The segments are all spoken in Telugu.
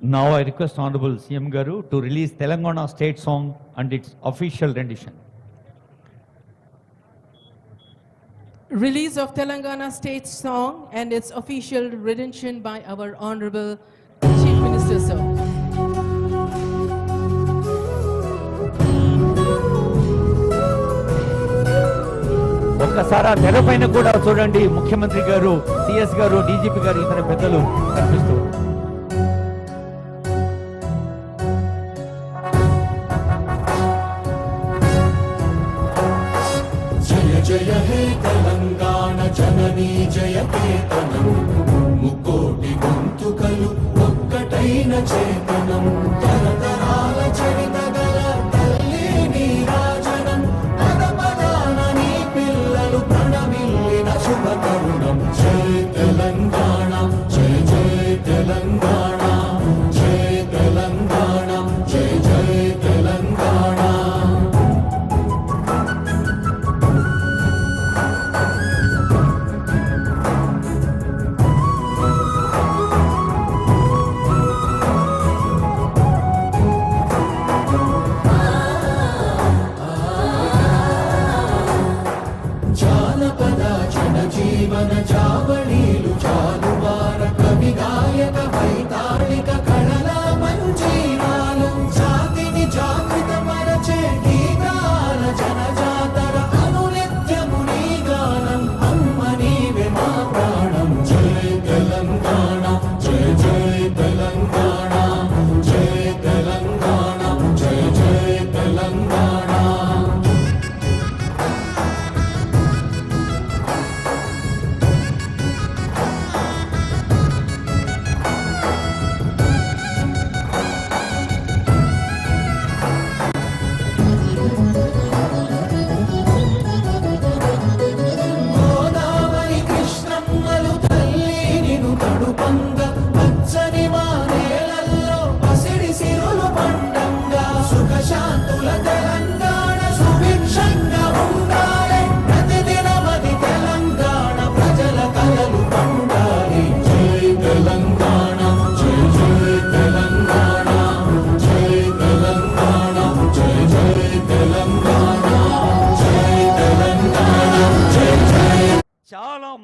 Now I request Honorable CM Garu to release Telangana state song and its official rendition. Release of Telangana state song and its official rendition by our Honorable Chief Minister, sir. ఒక్కసారి తెర పైన కూడా చూడండి ముఖ్యమంత్రి గారు సిఎస్ గారు డీజీపీ గారు ఇతర పెద్దలు కనిపిస్తూ విజయ కేతనం. ముక్కోటి గొంతుకలు ఒక్కటైన చేతనం. తరతరాల చరిత గల తల్లి నీ రాజనం పద పదాన నీ పిల్లలు ప్రణమిల్లిన శుభ తరుణం. జై తెలంగాణ జై జై తెలంగాణ. జై తెలంగాణ జై జై తెలంగాణ. జీవన జావళీలు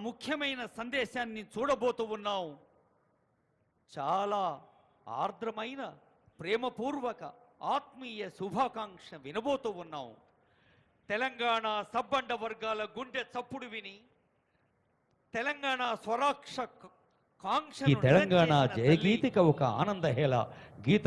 ముఖ్యమైన సందేశాన్ని చూడబోతూ ఉన్నాం. చాలా ఆర్ద్రమైన ప్రేమపూర్వక ఆత్మీయ శుభాకాంక్ష వినబోతూ ఉన్నాం. తెలంగాణ సబ్బండ వర్గాల గుండె చప్పుడు విని తెలంగాణ స్వరాక్ష కాంక్ష ఈ తెలంగాణ జయగీతిక ఒక ఆనందహేళ గీత